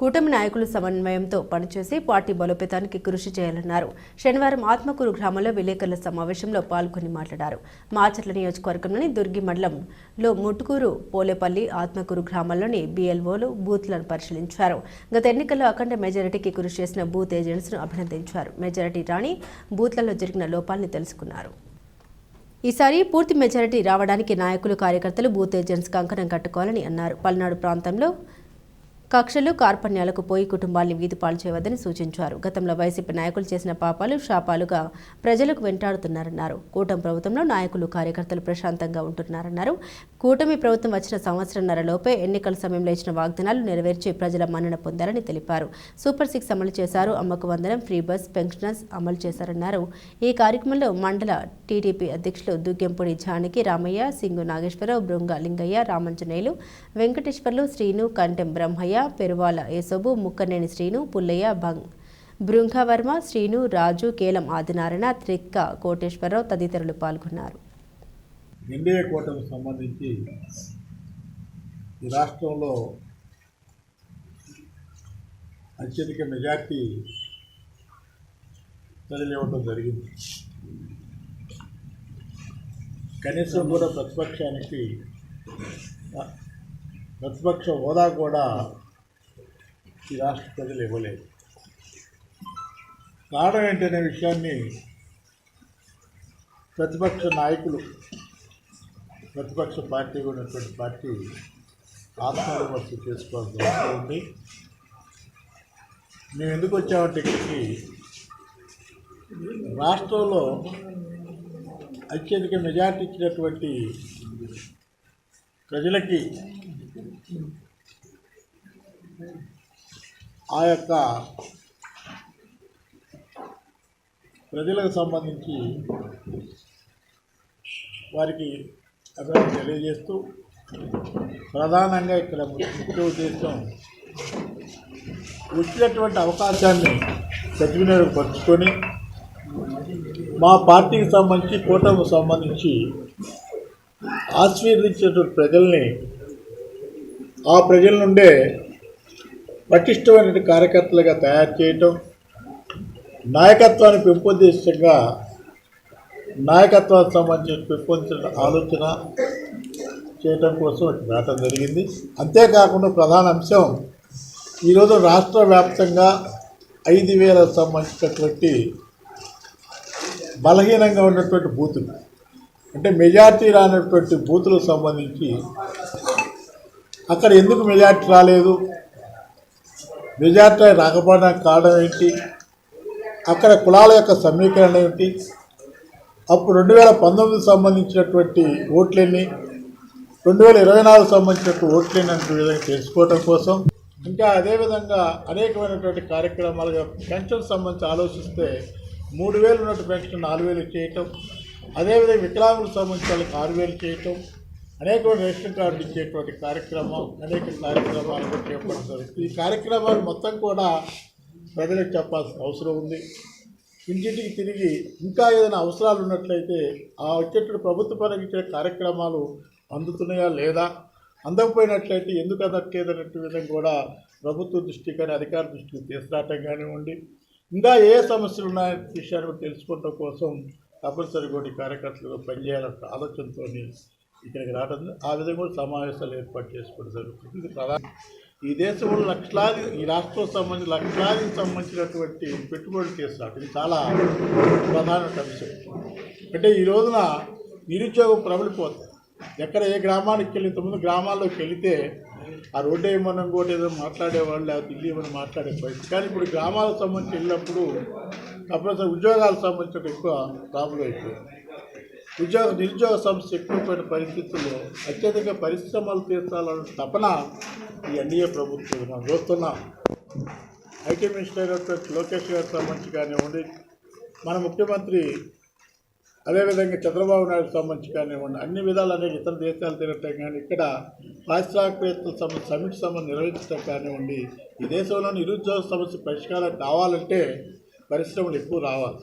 కూటమి నాయకులు సమన్వయంతో పనిచేసి పార్టీ బలోపేతానికి కృషి చేయాలన్నారు. శనివారం ఆత్మకూరు గ్రామంలో విలేకరుల సమావేశంలో పాల్గొని మాట్లాడారు. మాచర్ల నియోజకవర్గంలోని దుర్గి మండలంలో ముట్టుకూరు పోలేపల్లి ఆత్మకూరు గ్రామాల్లోని బీఎల్ఓలు బూత్లను పరిశీలించారు. గత ఎన్నికల్లో అఖండ మెజారిటీకి కృషి చేసిన బూత్ ఏజెంట్స్ను అభినందించారు. మెజారిటీ రాణి బూత్లలో జరిగిన లోపాల్ని తెలుసుకున్నారు. ఈసారి పూర్తి మెజారిటీ రావడానికి నాయకులు కార్యకర్తలు బూత్ ఏజెంట్స్ కంకణం కట్టుకోవాలని అన్నారు. పల్నాడు ప్రాంతంలో కక్షలు కార్పణ్యాలకు పోయి కుటుంబాల్ని వీధిపాలు చేయవద్దని సూచించారు. గతంలో వైసీపీ నాయకులు చేసిన పాపాలు శాపాలుగా ప్రజలకు వెంటాడుతున్నారన్నారు. కూటమి ప్రభుత్వంలో నాయకులు కార్యకర్తలు ప్రశాంతంగా ఉంటున్నారన్నారు. కూటమి ప్రభుత్వం వచ్చిన సంవత్సరంన్నరలోపే ఎన్నికల సమయంలో ఇచ్చిన వాగ్దానాలు నెరవేర్చి ప్రజల మన్నన పొందారని తెలిపారు. సూపర్ సిక్స్ అమలు చేశారు. అమ్మకు వందనం ఫ్రీ బస్ పెన్షనర్స్ అమలు చేశారన్నారు. ఈ కార్యక్రమంలో మండల టీడీపీ అధ్యక్షులు దుగ్గెంపూడి జానకి రామయ్య సింగు నాగేశ్వరరావు బృంగ లింగయ్య రామంజనేయులు వెంకటేశ్వర్లు శ్రీను కంటెం బ్రహ్మయ్య పెరువాల యేసోబు ముక్కనేని శ్రీను పుల్లయ్య భంగ్. బృంగవర్మ శ్రీను రాజు కేలం ఆదినారాయణ త్రిక్క కోటేశ్వరరావు తదితరులు పాల్గొన్నారు. ఎన్డీఏ కూటమికి సంబంధించి ఈ రాష్ట్రంలో అత్యధిక మెజార్టీ ప్రజలు ఇవ్వడం జరిగింది. కనీసం కూడా ప్రతిపక్షానికి ప్రతిపక్ష హోదా కూడా ఈ రాష్ట్ర ప్రజలు ఇవ్వలేదు కారణం ఏంటనే విషయాన్ని ప్రతిపక్ష నాయకులు ప్రతిపక్ష పార్టీ ఉన్నటువంటి పార్టీ ఆత్మవిమర్శ చేసుకోవాల్సిన అవసరం ఉంది. మేము ఎందుకు వచ్చామంటే ఇక్కడికి? రాష్ట్రంలో అత్యధిక మెజార్టీ ఇచ్చినటువంటి ప్రజలకి ఆ యొక్క ప్రజలకు సంబంధించి వారికి అభివృద్ధి తెలియజేస్తూ ప్రధానంగా ఇక్కడ ముఖ్య ఉద్దేశం వచ్చినటువంటి అవకాశాన్ని సద్వినియోగపరుచుకొని మా పార్టీకి సంబంధించి కూటమికి సంబంధించి ఆశీర్వదించినటువంటి ప్రజల్ని ఆ ప్రజల నుండే పటిష్టమైన కార్యకర్తలుగా తయారు చేయటం నాయకత్వాన్ని పెంపొందించగా నాయకత్వానికి సంబంధించిన పెంపొందించిన ఆలోచన చేయటం కోసం ఇక్కడ రావటం జరిగింది. అంతేకాకుండా ప్రధాన అంశం ఈరోజు రాష్ట్ర వ్యాప్తంగా ఐదు వేలకు సంబంధించినటువంటి బలహీనంగా ఉన్నటువంటి బూతులు అంటే మెజార్టీ రానటువంటి బూతులకు సంబంధించి అక్కడ ఎందుకు మెజార్టీ రాలేదు మెజార్టీ రాకపోవడానికి కారణం ఏంటి? అక్కడ కులాల యొక్క సమీకరణ ఏంటి? అప్పుడు రెండు వేల పంతొమ్మిదికి సంబంధించినటువంటి ఓట్లన్నీ రెండు వేల ఇరవై నాలుగు సంబంధించినటువంటి ఓట్లన్నీ విధంగా తెలుసుకోవడం కోసం. ఇంకా అదేవిధంగా అనేకమైనటువంటి కార్యక్రమాలుగా పెన్షన్ సంబంధించి ఆలోచిస్తే మూడు వేలు ఉన్నట్టు పెన్షన్ నాలుగు వేలు చేయటం అదేవిధంగా వికలాంగులకు సంబంధించి వాళ్ళకి ఆరు వేలు చేయటం అనేకమైన రెస్టారెంట్ ఇచ్చేటువంటి కార్యక్రమం అనేక కార్యక్రమాలు చేపడతారు ఈ కార్యక్రమాలు మొత్తం కూడా ప్రజలకు చెప్పాల్సిన అవసరం ఉంది. ఇంటింటికి తిరిగి ఇంకా ఏదైనా అవసరాలు ఉన్నట్లయితే ఆ వచ్చేటువంటి ప్రభుత్వ పరంగా ఇచ్చే కార్యక్రమాలు అందుతున్నాయా లేదా? అందకపోయినట్లయితే ఎందుకు అందట్లేదన్నట్టు విధంగా కూడా ప్రభుత్వ దృష్టి కానీ అధికార దృష్టికి తీసుకురావటం కానివ్వండి ఇంకా ఏ సమస్యలు ఉన్నాయనే విషయాన్ని తెలుసుకోవడం కోసం తప్పనిసరిగా కూడా కార్యకర్తలు పనిచేయాలన్న ఆలోచనతో ఇక్కడికి రావడం ఆ విధంగా కూడా సమావేశాలు ఏర్పాటు చేసుకోవడం జరుగుతుంది. ప్రధాన ఈ దేశంలో లక్షలాది ఈ రాష్ట్రం సంబంధించి లక్షలాదికి సంబంధించినటువంటి పెట్టుబడులు చేస్తారు ఇది చాలా ప్రధాన అంశం. అంటే ఈ రోజున నిరుద్యోగం ప్రబలిపోతుంది. ఎక్కడ ఏ గ్రామానికి వెళ్ళి ఇంతకుముందు గ్రామాల్లోకి వెళితే ఆ రోడ్డు ఏమన్నా ఇంకోటి ఏదో మాట్లాడేవాళ్ళు లేకపోతే ఇల్లు ఏమైనా మాట్లాడే పరిస్థితి. కానీ ఇప్పుడు గ్రామాలకు సంబంధించి వెళ్ళినప్పుడు తప్పనిసరి ఉద్యోగాలకు సంబంధించిన ఎక్కువ ప్రాబ్లం అయిపోయింది. ఉద్యోగ నిరుద్యోగ సమస్య ఎక్కువైన పరిస్థితుల్లో అత్యధిక పరిశ్రమలు తీర్చాలన్న తపన ఈ ఎన్డీఏ ప్రభుత్వం మనం చూస్తున్నాం. ఐటీ మినిస్టర్ అయినటువంటి లోకేష్ గారికి సంబంధించి కానివ్వండి మన ముఖ్యమంత్రి అదేవిధంగా చంద్రబాబు నాయుడు సంబంధించి కానివ్వండి అన్ని విధాలు అనేక ఇతర దేశాలు తిరగటం కానీ ఇక్కడ పారిశ్రామికవేత్తల సమస్య సమిట్ సమస్య నిర్వహించడం కానివ్వండి ఈ దేశంలో నిరుద్యోగ సమస్య పరిష్కారం కావాలంటే పరిశ్రమలు ఎక్కువ రావాలి.